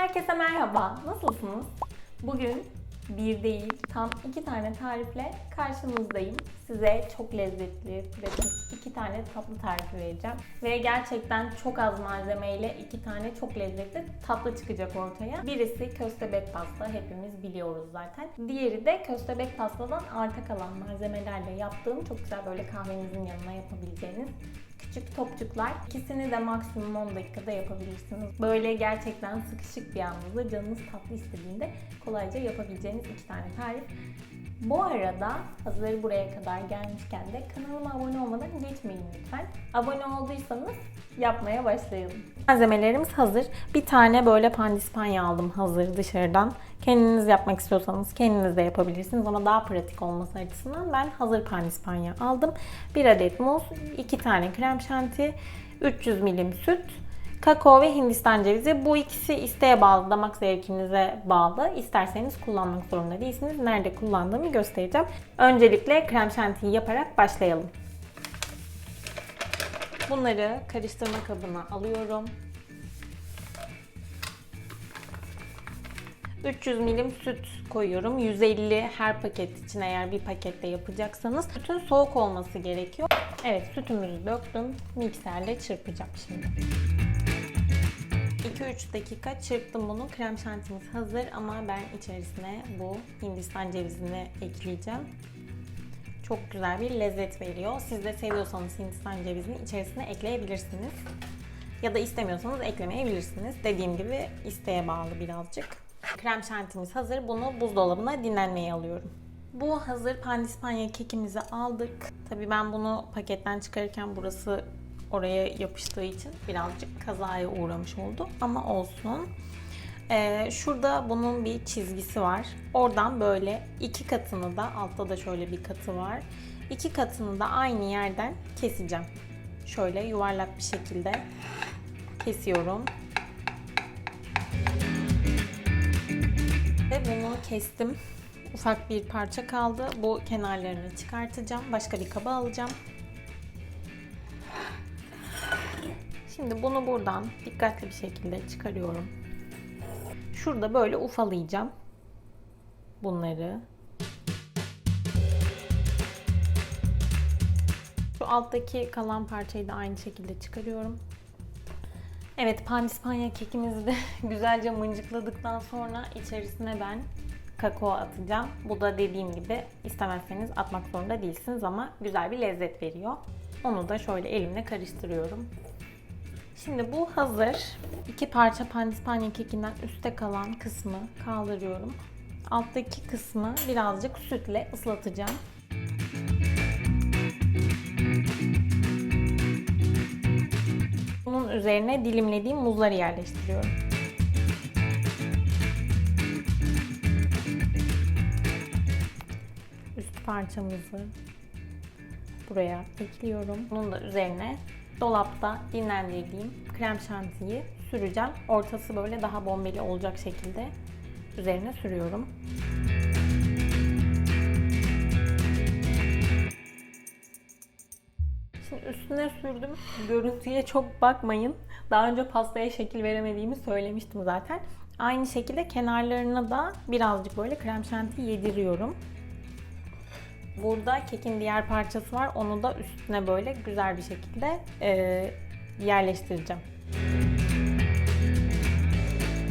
Herkese merhaba, nasılsınız? Bugün bir değil, tam iki tane tarifle karşınızdayım. Size çok lezzetli, pratik iki tane tatlı tarifi vereceğim. Ve gerçekten çok az malzemeyle iki tane çok lezzetli tatlı çıkacak ortaya. Birisi köstebek pasta, hepimiz biliyoruz zaten. Diğeri de köstebek pastadan arta kalan malzemelerle yaptığım çok güzel böyle kahvenizin yanına yapabileceğiniz küçük topçuklar. İkisini de maksimum 10 dakikada yapabilirsiniz. Böyle gerçekten sıkışık bir anınızda canınız tatlı istediğinde kolayca yapabileceğiniz iki tane tarif. Bu arada hazır buraya kadar gelmişken de kanalıma abone olmadan geçmeyin lütfen. Abone olduysanız yapmaya başlayalım. Malzemelerimiz hazır. Bir tane böyle pandispanya aldım hazır dışarıdan. Kendiniz yapmak istiyorsanız kendiniz de yapabilirsiniz ama daha pratik olması açısından ben hazır pandispanya aldım. 1 adet muz, 2 tane krem şanti, 300 milim süt, kakao ve hindistan cevizi. Bu ikisi isteğe bağlı, damak zevkinize bağlı. İsterseniz kullanmak zorunda değilsiniz. Nerede kullandığımı göstereceğim. Öncelikle krem şantiyi yaparak başlayalım. Bunları karıştırma kabına alıyorum. 300 milim süt koyuyorum. 150 her paket için eğer bir pakette yapacaksanız sütün soğuk olması gerekiyor. Evet sütümüzü döktüm. Mikserle çırpacağım şimdi. 2-3 dakika çırptım bunu. Krem şantimiz hazır ama ben içerisine bu hindistan cevizini ekleyeceğim. Çok güzel bir lezzet veriyor. Siz de seviyorsanız hindistan cevizini içerisine ekleyebilirsiniz. Ya da istemiyorsanız eklemeyebilirsiniz. Dediğim gibi isteğe bağlı birazcık. Krem şantimiz hazır. Bunu buzdolabına dinlenmeye alıyorum. Bu hazır pandispanya kekimizi aldık. Tabii ben bunu paketten çıkarırken burası oraya yapıştığı için birazcık kazaya uğramış oldu. Ama olsun. Ee, şurada bunun bir çizgisi var. Oradan böyle iki katını da altta da şöyle bir katı var. İki katını da aynı yerden keseceğim. Şöyle yuvarlak bir şekilde kesiyorum. Ve bunu kestim. Ufak bir parça kaldı. Bu kenarlarını çıkartacağım. Başka bir kaba alacağım. Şimdi bunu buradan dikkatli bir şekilde çıkarıyorum. Şurada böyle ufalayacağım bunları. Şu alttaki kalan parçayı da aynı şekilde çıkarıyorum. Evet pandispanya kekimizi de güzelce mıncıkladıktan sonra içerisine ben kakao atacağım. Bu da dediğim gibi istemezseniz atmak zorunda değilsiniz ama güzel bir lezzet veriyor. Onu da şöyle elimle karıştırıyorum. Şimdi bu hazır. İki parça pandispanya kekinden üstte kalan kısmı kaldırıyorum. Alttaki kısmı birazcık sütle ıslatacağım. Bunun üzerine dilimlediğim muzları yerleştiriyorum. Üst parçamızı buraya ekliyorum. Bunun da üzerine dolapta dinlendirdiğim krem şantiyi süreceğim. Ortası böyle daha bombeli olacak şekilde üzerine sürüyorum. Şimdi üstüne sürdüm. Görüntüye çok bakmayın. Daha önce pastaya şekil veremediğimi söylemiştim zaten. Aynı şekilde kenarlarına da birazcık böyle krem şanti yediriyorum. Burada kekin diğer parçası var. Onu da üstüne böyle güzel bir şekilde e, yerleştireceğim.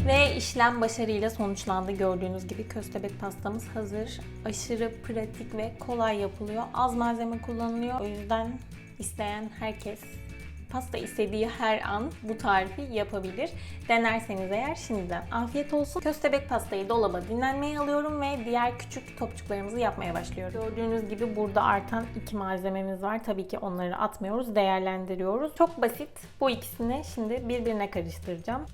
Ve işlem başarıyla sonuçlandı. Gördüğünüz gibi köstebek pastamız hazır. Aşırı pratik ve kolay yapılıyor. Az malzeme kullanılıyor. O yüzden isteyen herkes pasta istediği her an bu tarifi yapabilir. Denerseniz eğer şimdiden afiyet olsun. Köstebek pastayı dolaba dinlenmeye alıyorum ve diğer küçük topçuklarımızı yapmaya başlıyorum. Gördüğünüz gibi burada artan iki malzememiz var. Tabii ki onları atmıyoruz, değerlendiriyoruz. Çok basit. Bu ikisini şimdi birbirine karıştıracağım.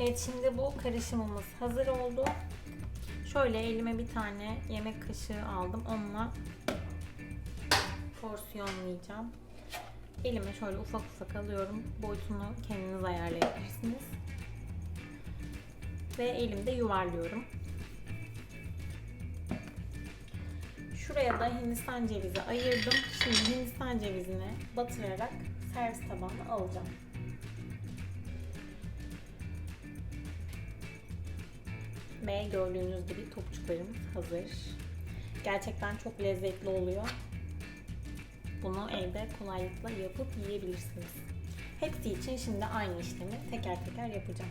Evet şimdi bu karışımımız hazır oldu. Şöyle elime bir tane yemek kaşığı aldım. Onunla porsiyonlayacağım. Elime şöyle ufak ufak alıyorum. Boyutunu kendiniz ayarlayabilirsiniz. Ve elimde yuvarlıyorum. Şuraya da Hindistan cevizi ayırdım. Şimdi Hindistan cevizini batırarak servis tabağına alacağım. Ve gördüğünüz gibi topçuklarımız hazır. Gerçekten çok lezzetli oluyor. Bunu evde kolaylıkla yapıp yiyebilirsiniz. Hepsi için şimdi aynı işlemi teker teker yapacağım.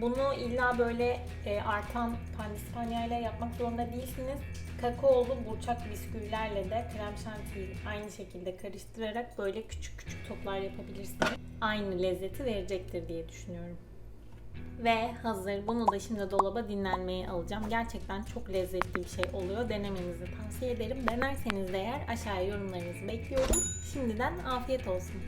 Bunu illa böyle e, artan pandispanya ile yapmak zorunda değilsiniz. Kakaolu burçak bisküvilerle de krem şantiyi aynı şekilde karıştırarak böyle küçük küçük toplar yapabilirsiniz. Aynı lezzeti verecektir diye düşünüyorum. Ve hazır. Bunu da şimdi dolaba dinlenmeye alacağım. Gerçekten çok lezzetli bir şey oluyor. Denemenizi tavsiye ederim. Denerseniz de eğer aşağıya yorumlarınızı bekliyorum. Şimdiden afiyet olsun.